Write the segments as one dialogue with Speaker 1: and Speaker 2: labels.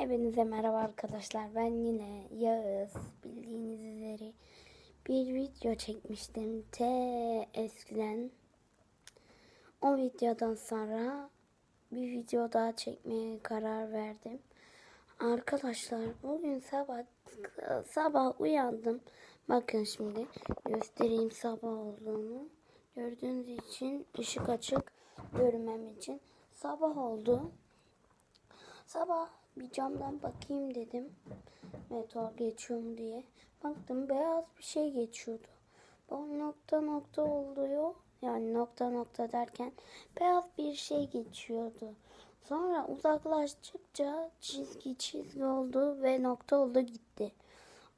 Speaker 1: Hepinize merhaba arkadaşlar. Ben yine Yağız. Bildiğiniz üzere bir video çekmiştim. T eskiden. O videodan sonra bir video daha çekmeye karar verdim. Arkadaşlar bugün sabah sabah uyandım. Bakın şimdi göstereyim sabah olduğunu. Gördüğünüz için ışık açık görmem için sabah oldu. Sabah bir camdan bakayım dedim. Meteor geçiyor mu diye. Baktım beyaz bir şey geçiyordu. Bu nokta nokta oluyor. Yani nokta nokta derken beyaz bir şey geçiyordu. Sonra uzaklaştıkça çizgi çizgi oldu ve nokta oldu gitti.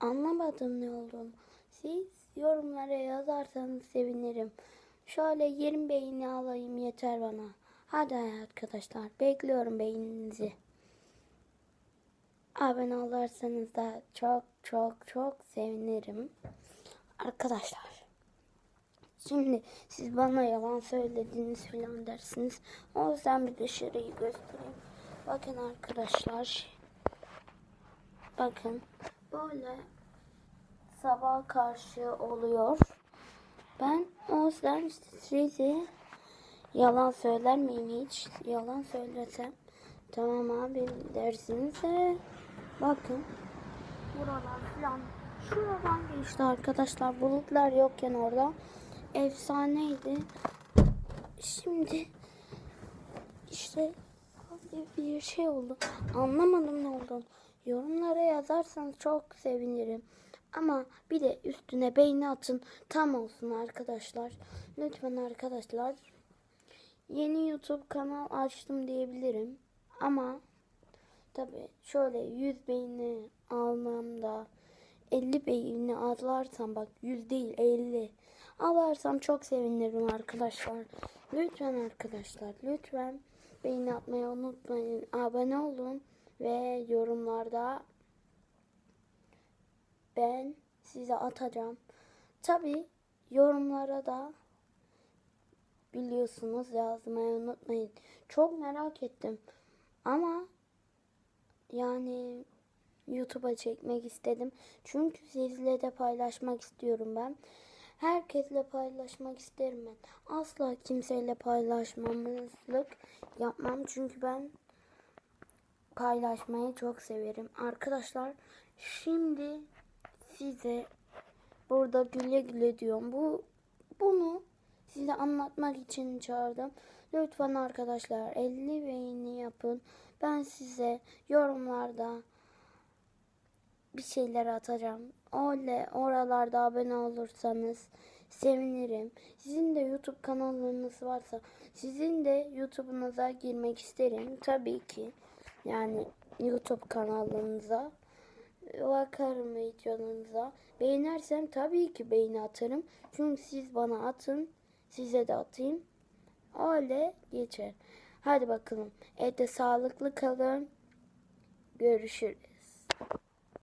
Speaker 1: Anlamadım ne olduğunu. Siz yorumlara yazarsanız sevinirim. Şöyle 20 beğeni alayım yeter bana. Hadi arkadaşlar bekliyorum beğeninizi. Abone olursanız da çok çok çok sevinirim. Arkadaşlar. Şimdi siz bana yalan söylediniz filan dersiniz. O yüzden bir dışarıyı göstereyim. Bakın arkadaşlar. Bakın. Böyle sabah karşı oluyor. Ben o yüzden sizi yalan söyler miyim hiç? Yalan söylesem tamam abi dersiniz de bakın buralar falan şuradan geçti arkadaşlar bulutlar yokken orada efsaneydi. Şimdi işte bir şey oldu. Anlamadım ne oldu. Yorumlara yazarsanız çok sevinirim. Ama bir de üstüne beğeni atın. Tam olsun arkadaşlar. Lütfen arkadaşlar. Yeni YouTube kanal açtım diyebilirim. Ama tabi şöyle 100 beğeni almamda 50 beğeni alarsam bak 100 değil 50 alarsam çok sevinirim arkadaşlar. Lütfen arkadaşlar lütfen beğeni atmayı unutmayın. Abone olun ve yorumlarda ben size atacağım. Tabi yorumlara da biliyorsunuz yazmayı unutmayın. Çok merak ettim. Ama yani YouTube'a çekmek istedim. Çünkü sizle de paylaşmak istiyorum ben. Herkesle paylaşmak isterim ben. Asla kimseyle paylaşmamızlık yapmam. Çünkü ben paylaşmayı çok severim. Arkadaşlar şimdi size burada güle güle diyorum. Bu bunu size anlatmak için çağırdım. Lütfen arkadaşlar 50 beğeni yapın. Ben size yorumlarda bir şeyler atacağım. Öyle oralarda abone olursanız sevinirim. Sizin de YouTube kanalınız varsa sizin de YouTube'unuza girmek isterim. Tabii ki. Yani YouTube kanalınıza bakarım videonuza. Beğenirsem tabii ki beğeni atarım. Çünkü siz bana atın. Size de atayım. Öyle geçer. Hadi bakalım. Evde sağlıklı kalın. Görüşürüz.